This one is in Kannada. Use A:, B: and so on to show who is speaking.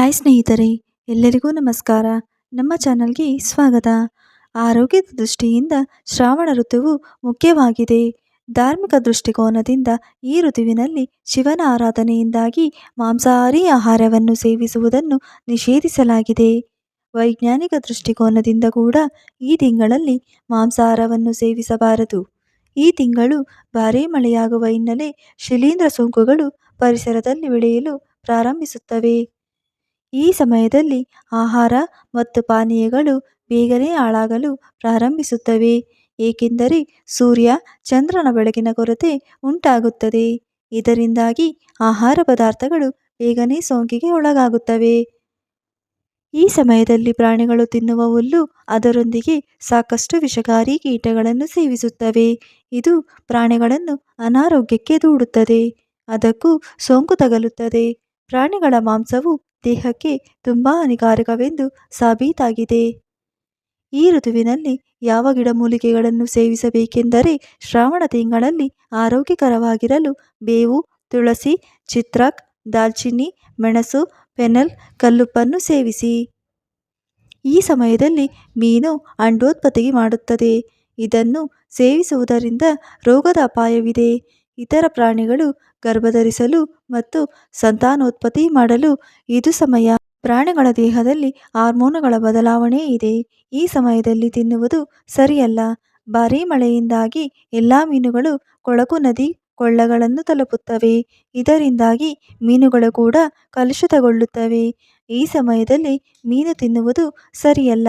A: ಹಾಯ್ ಸ್ನೇಹಿತರೆ, ಎಲ್ಲರಿಗೂ ನಮಸ್ಕಾರ. ನಮ್ಮ ಚಾನಲ್ಗೆ ಸ್ವಾಗತ. ಆರೋಗ್ಯದ ದೃಷ್ಟಿಯಿಂದ ಶ್ರಾವಣ ಋತುವು ಮುಖ್ಯವಾಗಿದೆ. ಧಾರ್ಮಿಕ ದೃಷ್ಟಿಕೋನದಿಂದ ಈ ಋತುವಿನಲ್ಲಿ ಶಿವನ ಆರಾಧನೆಯಿಂದಾಗಿ ಮಾಂಸಾಹಾರಿ ಆಹಾರವನ್ನು ಸೇವಿಸುವುದನ್ನು ನಿಷೇಧಿಸಲಾಗಿದೆ. ವೈಜ್ಞಾನಿಕ ದೃಷ್ಟಿಕೋನದಿಂದ ಕೂಡ ಈ ತಿಂಗಳಲ್ಲಿ ಮಾಂಸಾಹಾರವನ್ನು ಸೇವಿಸಬಾರದು. ಈ ತಿಂಗಳು ಭಾರೀ ಮಳೆಯಾಗುವ ಹಿನ್ನೆಲೆ ಶಿಲೀಂಧ್ರ ಸೋಂಕುಗಳು ಪರಿಸರದಲ್ಲಿ ಬೆಳೆಯಲು ಪ್ರಾರಂಭಿಸುತ್ತವೆ. ಈ ಸಮಯದಲ್ಲಿ ಆಹಾರ ಮತ್ತು ಪಾನೀಯಗಳು ಬೇಗನೆ ಹಾಳಾಗಲು ಪ್ರಾರಂಭಿಸುತ್ತವೆ. ಏಕೆಂದರೆ ಸೂರ್ಯ ಚಂದ್ರನ ಬೆಳಕಿನ ಕೊರತೆ ಉಂಟಾಗುತ್ತದೆ. ಇದರಿಂದಾಗಿ ಆಹಾರ ಪದಾರ್ಥಗಳು ಬೇಗನೆ ಸೋಂಕಿಗೆ ಒಳಗಾಗುತ್ತವೆ. ಈ ಸಮಯದಲ್ಲಿ ಪ್ರಾಣಿಗಳು ತಿನ್ನುವ ಹುಲ್ಲು ಅದರೊಂದಿಗೆ ಸಾಕಷ್ಟು ವಿಷಕಾರಿ ಕೀಟಗಳನ್ನು ಸೇವಿಸುತ್ತವೆ. ಇದು ಪ್ರಾಣಿಗಳನ್ನು ಅನಾರೋಗ್ಯಕ್ಕೆ ದೂಡುತ್ತದೆ. ಅದಕ್ಕೂ ಸೋಂಕು ತಗಲುತ್ತದೆ. ಪ್ರಾಣಿಗಳ ಮಾಂಸವು ದೇಹಕ್ಕೆ ತುಂಬ ಹಾನಿಕಾರಕವೆಂದು ಸಾಬೀತಾಗಿದೆ. ಈ ಋತುವಿನಲ್ಲಿ ಯಾವ ಗಿಡಮೂಲಿಕೆಗಳನ್ನು ಸೇವಿಸಬೇಕೆಂದರೆ ಶ್ರಾವಣ ತಿಂಗಳಲ್ಲಿ ಆರೋಗ್ಯಕರವಾಗಿರಲು ಬೇವು, ತುಳಸಿ, ಚಿತ್ರಕ್, ದಾಲ್ಚಿನ್ನಿ, ಮೆಣಸು, ಪೆನಲ್, ಕಲ್ಲುಪ್ಪನ್ನು ಸೇವಿಸಿ. ಈ ಸಮಯದಲ್ಲಿ ಮೀನು ಅಂಡೋತ್ಪತ್ತಿ ಮಾಡುತ್ತದೆ. ಇದನ್ನು ಸೇವಿಸುವುದರಿಂದ ರೋಗದ ಅಪಾಯವಿದೆ. ಇತರ ಪ್ರಾಣಿಗಳು ಗರ್ಭಧರಿಸಲು ಮತ್ತು ಸಂತಾನೋತ್ಪತ್ತಿ ಮಾಡಲು ಇದು ಸಮಯ. ಪ್ರಾಣಿಗಳ ದೇಹದಲ್ಲಿ ಹಾರ್ಮೋನುಗಳ ಬದಲಾವಣೆ ಇದೆ. ಈ ಸಮಯದಲ್ಲಿ ತಿನ್ನುವುದು ಸರಿಯಲ್ಲ. ಭಾರೀ ಮಳೆಯಿಂದಾಗಿ ಎಲ್ಲ ಮೀನುಗಳು ಕೊಳಕು ನದಿ ಕೊಳ್ಳಗಳನ್ನು ತಲುಪುತ್ತವೆ. ಇದರಿಂದಾಗಿ ಮೀನುಗಳು ಕೂಡ ಕಲುಷಿತಗೊಳ್ಳುತ್ತವೆ. ಈ ಸಮಯದಲ್ಲಿ ಮೀನು ತಿನ್ನುವುದು ಸರಿಯಲ್ಲ.